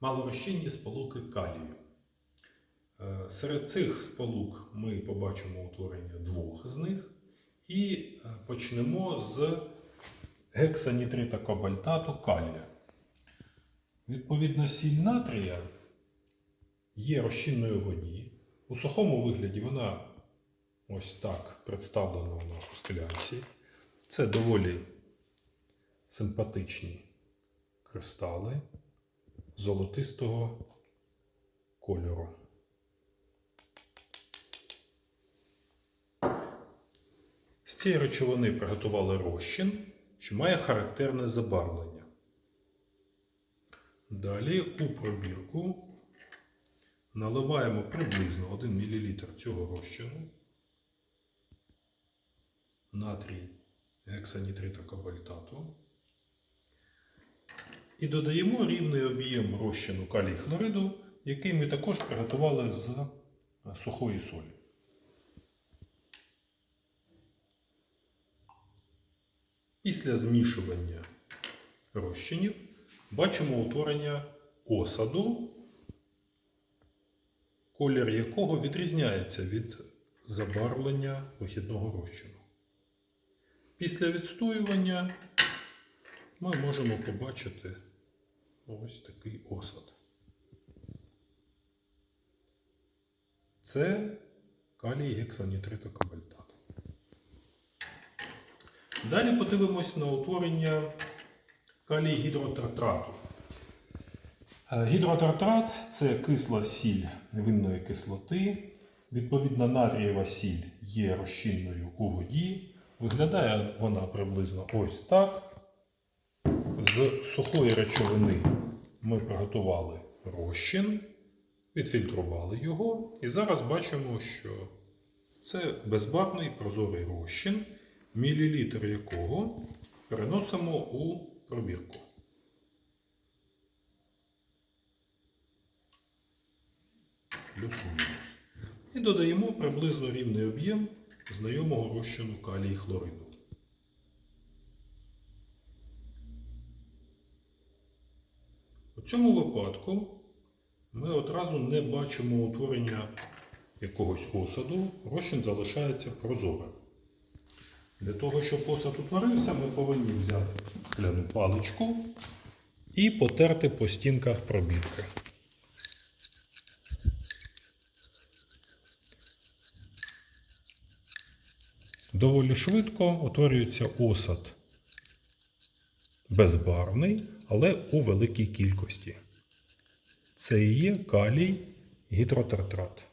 малорозчинні сполуки калію. Е, Серед цих сполук ми побачимо утворення двох з них і е, почнемо з гексанітрита кобальтату калія. Відповідно, сіль натрія є розчинною воді. У сухому вигляді вона ось так представлена у нас у склянці. Це доволі симпатичні кристали золотистого кольору. З цієї речовини приготували розчин, що має характерне забарвлення. Далі у пробірку наливаємо приблизно 1 мл цього розчину, натрій гексанітрита кобальтату. І додаємо рівний об'єм розчину калій хлориду, який ми також приготували з сухої солі. Після змішування розчинів бачимо утворення осаду, колір якого відрізняється від забарвлення вихідного розчину. Після відстоювання ми можемо побачити ось такий осад. Це калій гексанітритокобальтат. Далі подивимось на утворення калій гідротартрату. Е, Гідротартрат це кисла сіль винної кислоти. Відповідно, натрієва сіль є розчинною у воді. Виглядає вона приблизно ось так. З сухої речовини ми приготували розчин, відфільтрували його, і зараз бачимо, що це безбарвний прозорий розчин, мілілітр якого переносимо у пробірку. Плюс-мінус. І додаємо приблизно рівний об'єм знайомого розчину калій хлориду. У цьому випадку ми одразу не бачимо утворення якогось осаду, розчин залишається прозорим. Для того, щоб осад утворився, ми повинні взяти скляну паличку і потерти по стінках пробірки. Доволі швидко утворюється осад безбарвний, але у великій кількості. Це і є калій гідротартрат.